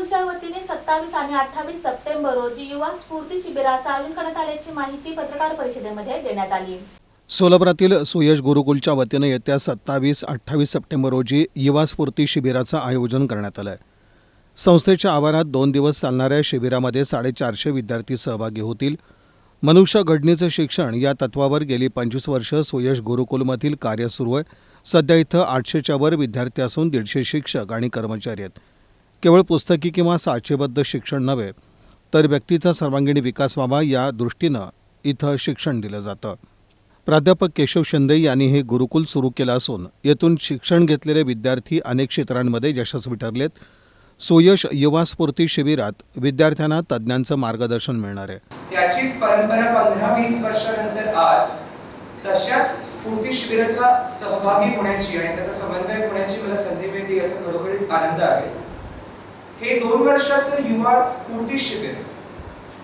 स्कूलच्या वतीने सत्तावीस आणि अठ्ठावीस सप्टेंबर रोजी युवा स्फूर्ती शिबिराचं आयोजन करण्यात आल्याची माहिती पत्रकार परिषदेमध्ये देण्यात आली. सोलापुरातील सुयश गुरुकुलच्या वतीनं येत्या सत्तावीस अठ्ठावीस सप्टेंबर रोजी युवा स्फूर्ती शिबिराचं आयोजन करण्यात आलं आहे संस्थेच्या आवारात दोन दिवस चालणाऱ्या शिबिरामध्ये साडेचारशे विद्यार्थी सहभागी होतील. मनुष्य घडणीचं शिक्षण या तत्वावर गेली पंचवीस वर्ष सुयश गुरुकुलमधील कार्य सुरू आहे. सध्या इथं आठशेच्या वर विद्यार्थी असून दीडशे शिक्षक आणि कर्मचारी आहेत. केवळ पुस्तकी किंवा साचेबद्ध शिक्षण नव्हे तर व्यक्तीचा सर्वांगीण विकास व्हावा या दृष्टीनं इथं शिक्षण दिलं जातं. प्राध्यापक केशव शिंदे यांनी हे गुरुकुल सुरू केलं असून येथून शिक्षण घेतलेले विद्यार्थी अनेक क्षेत्रांमध्ये यशस्वी ठरलेत. सुयश युवा स्फूर्ती शिबिरात विद्यार्थ्यांना तज्ज्ञांचं मार्गदर्शन मिळणार आहे. त्याचीच परंपरा पंधरा वीस वर्षानंतर आज तशाच स्फूर्ती शिबिराचा सहभागी होण्याची आणि त्याचा समन्वय होण्याची मला संधी मिळते याचा खरोखरीच आनंद आहे. हे दोन वर्षाचं युवा स्फूर्ती शिबिर.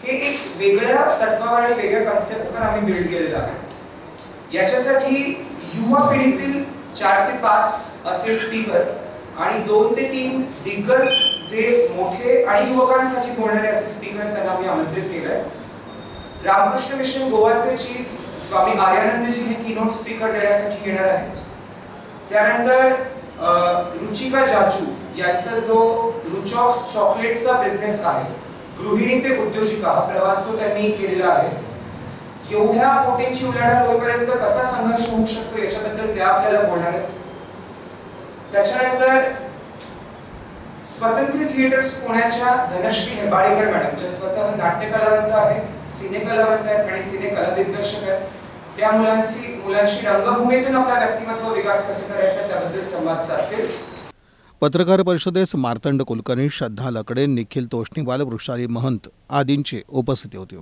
हे एक वेगळ्या तत्वावर आणि वेगळ्या कॉन्सेप्टवर आम्ही बिल्ड केलेलं आहे. याच्यासाठी युवा पिढीतील चार ते पाच असे स्पीकर आणि दोन ते तीन दिग्गज जे मोठे आणि युवकांसाठी बोलणारे असे स्पीकर त्यांना आम्ही आमंत्रित केलंय. रामकृष्ण मिशन गोवाचे चीफ स्वामी आर्यानंदजी हे किनोट स्पीकर देण्यासाठी येणार आहेत. त्यानंतर रुचिका जाजू यांचा जो रुचॉक्स चॉकलेटचा बिझनेस आहे गृहिणी ते उद्योजिका हा प्रवास जो त्यांनी केलेला आहे एवढ्या कोटींची उलाढाल होईपर्यंत कसा संघर्ष होऊ शकतो याच्याबद्दल त्या आपल्याला बोलणार आहेत. त्याच्यानंतर स्वतंत्र थिएटर्स पुण्याच्या धनश्री हेबाळेकर मॅडम ज्या स्वतः नाट्य कलावंत आहेत सिने कलावंत आहेत आणि सिने कला दिग्दर्शक आहेत त्या मुलांशी मुलांशी रंगभूमीतून आपला व्यक्तिमत्व विकास कसा करायचा त्याबद्दल संवाद साधतील. पत्रकार परिषदेस मार्तंड कुलकर्णी श्रद्धा लकडे निखिल तोष्णीवाल वृषाली महंत आदींची उपस्थिती होती.